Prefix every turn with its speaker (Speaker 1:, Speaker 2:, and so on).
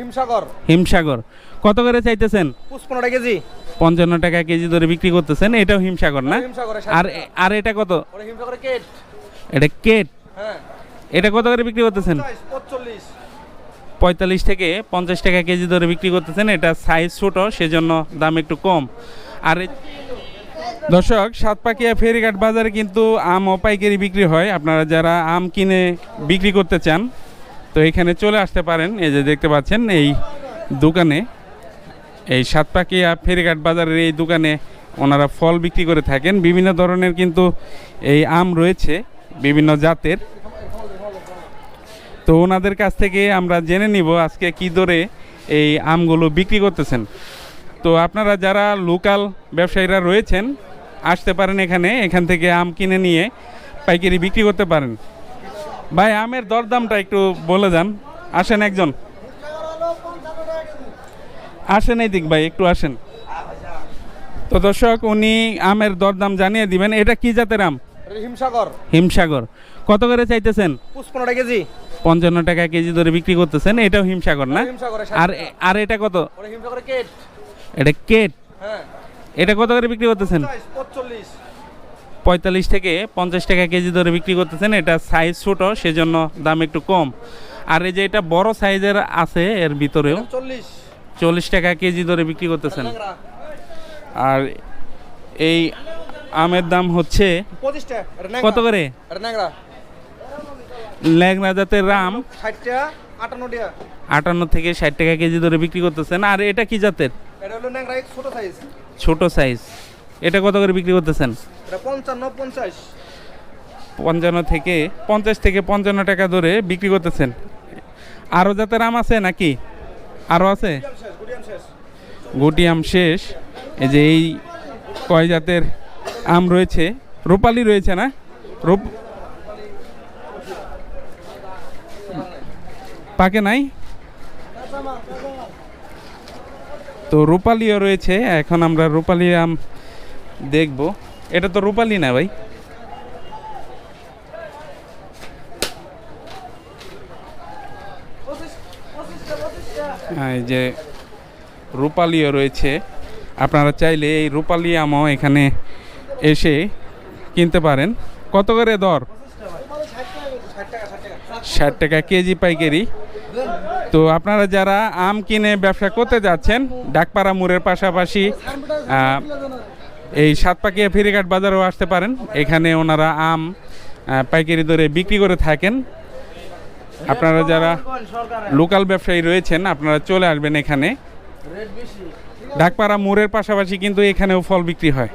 Speaker 1: হিমসাগর।
Speaker 2: হিমসাগর। কত করে চাইতেছেন?
Speaker 1: পুষ্পনটা কেজি।
Speaker 2: পঞ্চান্ন টাকা কেজি ধরে বিক্রি করতেছেন এটাও হিমসাগর না? আর আর এটা কত? এটা কেট?
Speaker 1: হ্যাঁ।
Speaker 2: এটা কত করে বিক্রি করতেছেন? পঁয়তাল্লিশ। থেকে পঞ্চাশ টাকা কেজি ধরে বিক্রি করতেছেন এটা সাইজ ছোট সেজন্য দাম একটু কম। আর দর্শক সাতপাকিয়া ফেরিঘাট বাজারে কিন্তু আম ও পাইকারি বিক্রি হয়। আপনারা যারা আম কিনে বিক্রি করতে চান তো এখানে চলে আসতে পারেন। এই যে দেখতে পাচ্ছেন, এই দোকানে, এই সাতপাকিয়া ফেরিঘাট বাজারের এই দোকানে ওনারা ফল বিক্রি করে থাকেন। বিভিন্ন ধরনের কিন্তু এই আম রয়েছে বিভিন্ন জাতের। তো ওনাদের কাছ থেকে আমরা জেনে নিব আজকে কি দরে এই আমগুলো বিক্রি করতেছেন। তো আপনারা যারা লোকাল ব্যবসায়ীরা রয়েছেন, আসতে পারেন এখানে। এখান থেকে আম কিনে নিয়ে পাইকারি বিক্রি করতে পারেন। ভাই আমের দরদামটা একটু বলে যান আসেন একজন। আসেন এই দিক ভাই একটু আসেন। তো দর্শক উনি আমের দরদাম জানিয়ে দিবেন। এটা কি জাতের আম?
Speaker 1: হিমসাগর।
Speaker 2: হিমসাগর। কত করে চাইতেছেন?
Speaker 1: কেজি।
Speaker 2: পঞ্চান্ন টাকা কেজি ধরে বিক্রি করতেছেন। এটাও হিমসাগর না? আর আর এটা কত?
Speaker 1: কেট।
Speaker 2: এটা কেট?
Speaker 1: হ্যাঁ।
Speaker 2: এটা কত করে বিক্রি করতেছেন? পঁয়তাল্লিশ থেকে পঞ্চাশ টাকা কেজি ধরে বিক্রি করতেছেন। এটা সাইজ ছোট সেজন্য দাম একটু কম। আর এই যে এটা বড় সাইজের আছে এর ভিতরেও
Speaker 1: চল্লিশ।
Speaker 2: চল্লিশ টাকা কেজি ধরে বিক্রি করতেছেন। আর এই আমের দাম হচ্ছে কত করে? ল্যাংরা জাতের
Speaker 1: ষাটটা আটান্ন
Speaker 2: থেকে ষাট টাকা কেজি ধরে বিক্রি করতেছেন। আর এটা কি জাতের?
Speaker 1: ছোট সাইজ
Speaker 2: এটা কত করে বিক্রি করতেছেন?
Speaker 1: পঞ্চান্ন পঞ্চাশ।
Speaker 2: পঞ্চান্ন থেকে পঞ্চাশ থেকে পঞ্চান্ন টাকা ধরে বিক্রি করতেছেন। আরও জাতের আম আছে নাকি? আরও আছে? গুটি আম শেষ। এই যে এই কয় জাতের আম রয়েছে? রূপালি রয়েছে না? রূপ পাকে নাই? তো রূপালিও রয়েছে। এখন আমরা রূপালি আম দেখব। এটা তো রূপালি না ভাই। যে রূপালিও রয়েছে। আপনারা চাইলে এই রূপালি আমও এখানে এসে কিনতে পারেন। কত করে দর? ষাট টাকা কেজি পাইকারি। তো আপনারা যারা আম কিনে ব্যবসা করতে যাচ্ছেন, ডাকপাড়া মোড়ের পাশাপাশি এই সাতপাকিয়া ফেরিঘাট বাজারেও আসতে পারেন। এখানে ওনারা আম পাইকারি দরে বিক্রি করে থাকেন। আপনারা যারা লোকাল ব্যবসায়ী রয়েছেন, আপনারা চলে আসবেন এখানে। ঢাকপাড়া মোড়ের পাশাপাশি কিন্তু এখানেও ফল বিক্রি হয়।